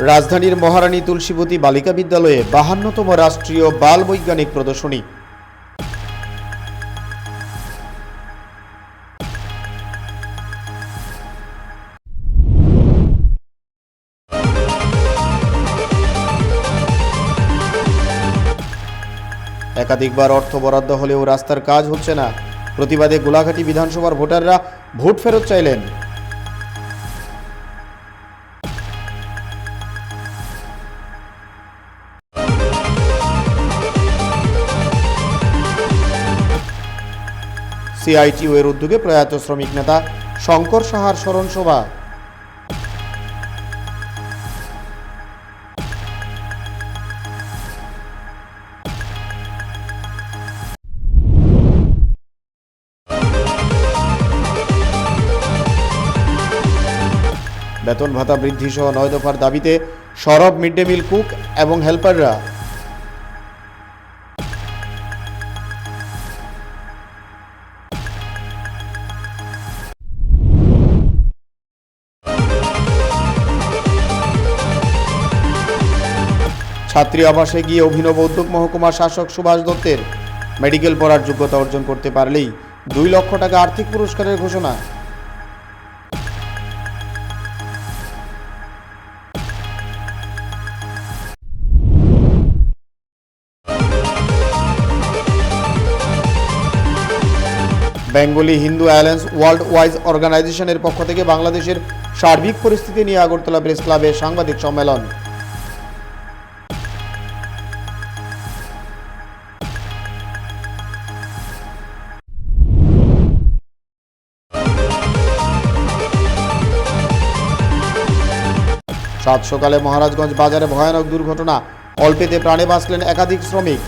রাজধানীর মহারানী তুলসীবতী বালিকা বিদ্যালয়ে বাহান্নতম রাষ্ট্রীয় বাল বৈজ্ঞানিক প্রদর্শনী। একাধিকবার অর্থ বরাদ্দ হলেও রাস্তার কাজ হচ্ছে না। প্রতিবাদে গোলাঘাটি বিধানসভার ভোটাররা ভোট ফেরত চাইলেন। সিআইটিউ এর উদ্যোগে প্রয়াত শ্রমিক নেতা শঙ্কর সাহার স্মরণ সভা বেতন ভাতা বৃদ্ধি সহ নয় দফার দাবিতে সরব মিড ডে মিল কুক এবং হেল্পাররা। ছাত্রী আবাসে গিয়ে অভিনব উদ্যোগ মহকুমা শাসক সুভাষ দত্তের মেডিকেল পড়ার যোগ্যতা অর্জন করতে পারলেই দুই লক্ষ টাকা আর্থিক পুরস্কারের ঘোষণা। Bengali Hindu alliance world wise অর্গানাইজেশনের পক্ষ থেকে বাংলাদেশের সার্বিক পরিস্থিতি নিয়ে আগরতলা প্রেস ক্লাবে সাংবাদিক সম্মেলন। সাত সকালে মহারাজগঞ্জ বাজারে ভয়ানক দুর্ঘটনা। অল্পেতে প্রাণে বাঁচলেন একাধিক শ্রমিক।